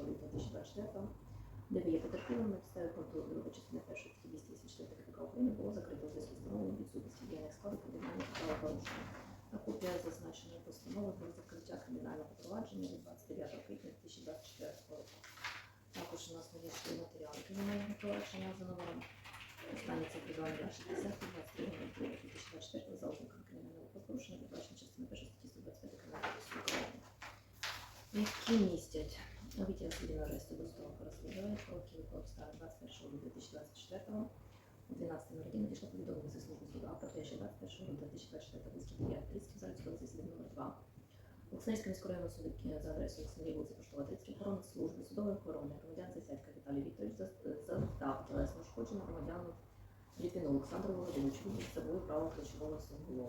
лютого 2024 де є потерпілим на підставі пункту 2 частини 1 статті 284 КПК України було закрито у зв'язку з встановленням відсутності діяння складу кримінального правопорушення. А копія зазначеної постанови про закриття кримінального провадження від 29 квітня 2024 року. Також у нас надійшли матеріали кримінального провадження за номером останній цифри 2 60 23 2024 за ознаками кримінального правопорушення, передбачено частиною 1 статті 125 Кримінального кодексу України. Які містять витяг судді на аресту до столу розслідування про кілька обставин 21 лютого 2024 о 12 годині надійшло повідомлення зі служби суда про те, що 21 лютого 2024 близько 9.30 в залі судового засідання номер 2 Олександрівського міського району суду за адресою Олександрії вулиця Поштова 30 охорони служби судової охорони. Громадян Засядька Віталій Вікторович за- завдав тілесне ушкодження громадяну Ліпіну Олександру Володимировичу з собою право ключового свого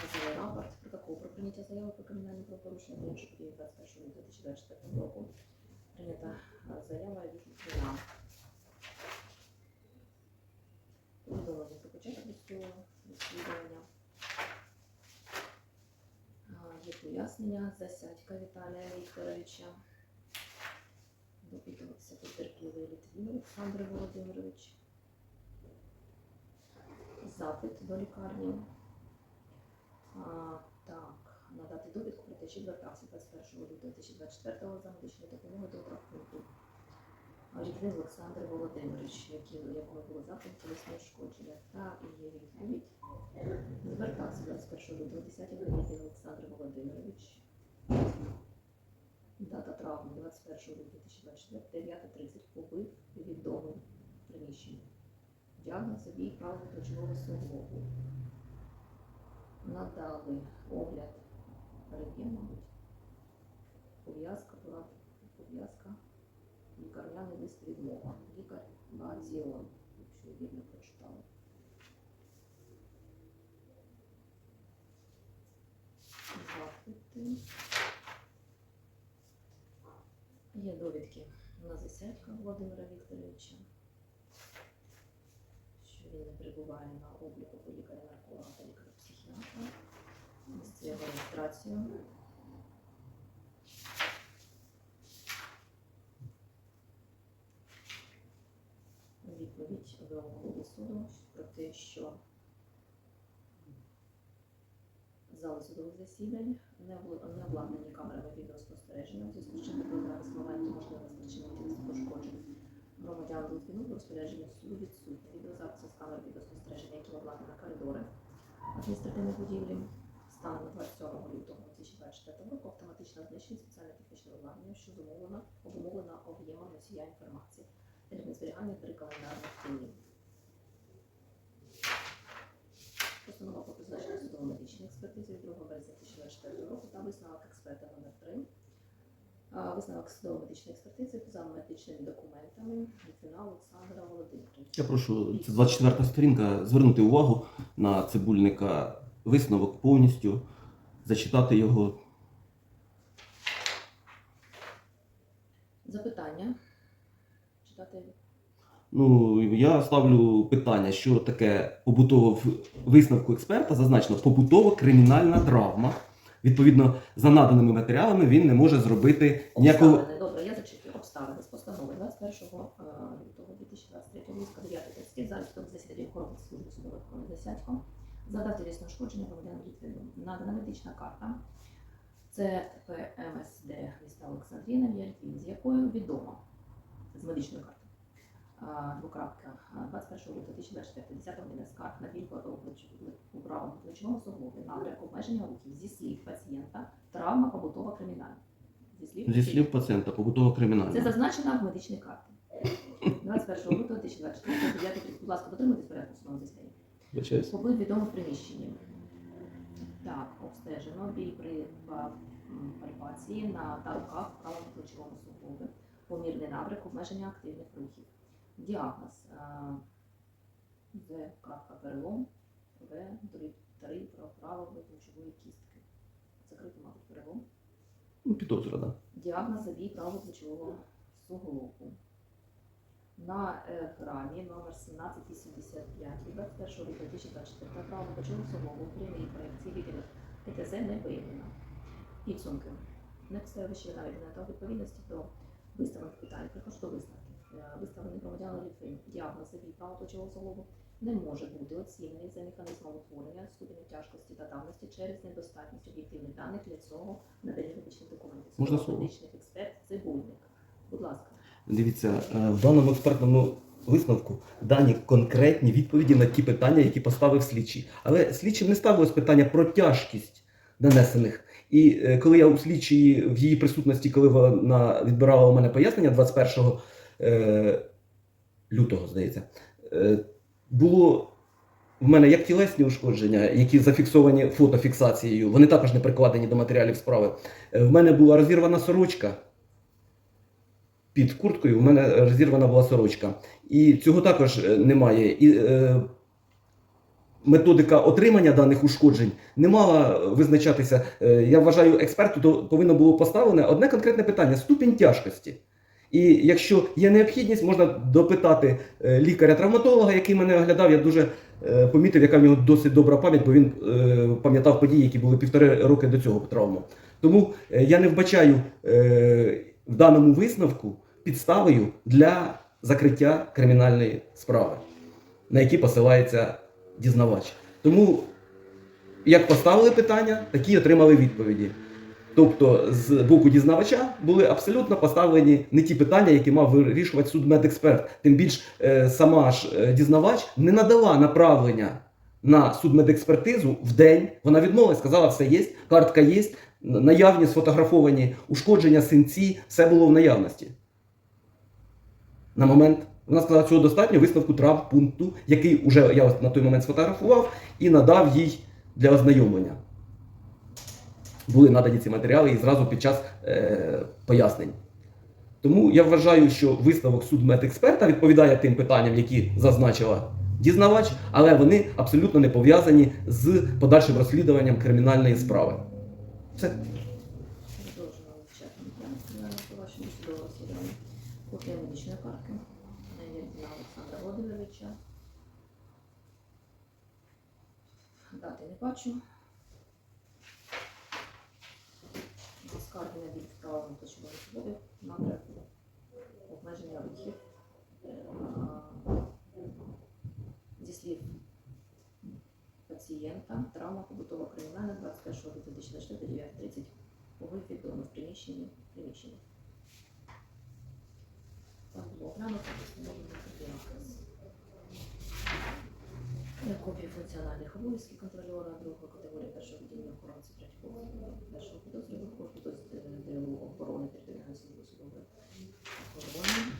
Газовий рапорт, протокол про прийняття заяви про кримінальне правопорушення до іншої події 21 лютого 2024 року. Прийнята заява від Літвіна. Повідомлення про початок. Е, Є пояснення Засядька Віталія Вікторовича. Допитувався потерпілий Літвін Олександр Володимирович. Запит до лікарні. Надати довідку про те, що звертався 21 лютого 2024 за медичною допомогою до травмпункту. Літвин Олександр Володимирович, якого було запит тілесне ушкодження, та і є відповідь. Звертався 21 лютого 10 Літвин Олександр Володимирович. Дата травми 21 лютого 2024, 9.30 побив відомий приміщення. Діагноз забій правого плечового суглобу надали огляд рентген, мабуть, пов'язка була, пов'язка, лікарняний лист відмова, лікар Базіон, якщо вірно прочитала. Запити. Є довідки на засядка Володимира Вікторовича, що він не перебуває на обліку по лікаря-нарколога та лікаря-психіатра. Місцеву реєстрацію. Відповідь голови суду про те, що зали судових засідань не обла- не обладнані камерами відеоспостереження, у зв'язку з чим проблеми з моменту можливо спричинення пошкоджень громадян Литвину до розпорядження суду відсутні. Відеозаписи з камер відеоспостереження, які обладнані на коридори адміністративної будівлі. Станом на 27 лютого 2024 року автоматично знищені спеціальне технічне обладнання, що зумовлено обумовлено об'ємом носія інформації для зберігання три календарних днів. Постанова про призначення судово-медичної експертизи від 2 березня 2024 року та висновок експерта номер 3 Висновок судово-медичної експертизи за медичними документами Літвіна Олександра Володимировича. Я прошу, це 24 сторінка, звернути увагу на цибульника висновок повністю, зачитати його. Запитання. Читати Ну, я ставлю питання, що таке побутово в висновку експерта зазначено побутова кримінальна травма. Відповідно, за наданими матеріалами він не може зробити ніякого. обставини. Добре, я зачитую. Обставини з постанови 21 е, лютого 2023 близько 9.30 в залі судових охорони служби судової охорони Десятько задав тілесне ушкодження громадянам Літвину. Надана медична карта. Це ПМСД міста Олександрія на з якою відомо з медичної карти. Двокрапка 21 лютого 2024, 10 година скарг на біль у правому плечовому суглобі, напрямку обмеження рухів зі слів пацієнта, травма побутова кримінальна. Зі слів, Зі слів пацієнта, побутова це кримінальна. зазначено в медичній карті. 21 лютого 2024, 9 будь ласка, дотримуйтесь порядку судового засідання. Вибачаюсь. Побит в відомому приміщенні. Так, обстежено біль при пальпації на та руках в правому плечовому суглобі, помірний набряк, обмеження активних рухів. Діагноз а, З крапка перелом, В 3 правої плечової кістки. Закритий, мабуть, перелом. Ну, підозра, да. Діагноз забій правого плечового суглобу. На грамі номер 1785 від 21 лютого 2024 правого плечового суглобу прямій проекції відділу ПТЗ не виявлено. Підсумки. не поставив ще наведення та у відповідності до виставлених питань. Прихожу до висновків. Е, Виставлений громадянин Літвин діагноз забій правоточого залогу не може бути оцінений за механізмом утворення ступеню тяжкості та давності через недостатність об'єктивних даних для цього надання медичних документів. Можна слово? медичних експерт Цибульник. Будь ласка. Дивіться, е, в даному експертному висновку дані конкретні відповіді на ті питання, які поставив слідчий. Але слідчим не ставилось питання про тяжкість нанесених. І е, коли я у слідчій в її присутності, коли вона відбирала у мене пояснення 21 е, лютого, здається, було в мене як тілесні ушкодження, які зафіксовані фотофіксацією, вони також не прикладені до матеріалів справи. В мене була розірвана сорочка під курткою в мене розірвана була сорочка. І цього також е, немає. І е, методика отримання даних ушкоджень не мала визначатися. Е, я вважаю, експерту то повинно було поставлене одне конкретне питання ступінь тяжкості. І якщо є необхідність, можна допитати е, лікаря-травматолога, який мене оглядав. Я дуже е, помітив, яка в нього досить добра пам'ять, бо він е, пам'ятав події, які були півтори роки до цього травму. Тому е, я не вбачаю е, в даному висновку підставою для закриття кримінальної справи, на які посилається дізнавач. Тому, як поставили питання, такі отримали відповіді. Тобто, з боку дізнавача були абсолютно поставлені не ті питання, які мав вирішувати судмедексперт. Тим більш е, сама ж е, дізнавач не надала направлення на судмедекспертизу в день. Вона відмовилась, сказала, все є, картка є, наявні сфотографовані ушкодження, синці, все було в наявності. На момент вона сказала, цього достатньо висновку трав пункту, який уже я на той момент сфотографував і надав їй для ознайомлення. Були надані ці матеріали і зразу під час е, пояснень. Тому я вважаю, що висновок судмедексперта відповідає тим питанням, які зазначила дізнавач, але вони абсолютно не пов'язані з подальшим розслідуванням кримінальної справи. Все. Судового розслідування. Копія медичної картки. Володимировича. Дати не бачу. Скарги на біль вправлено плечової свободи, напрямку, обмеження рухів. Е, Зі слів пацієнта, травма побутова кримінальна 21 липня 2024 9.30 Побив відомо в приміщенні приміщенні. Там було оглянуто, встановлено наказ. Е, копії функціональних обов'язків контролера другої категорії першого відділення охоронців третього першого підозрюваного, хтось тобто, е, охорони територіальної служби охорони.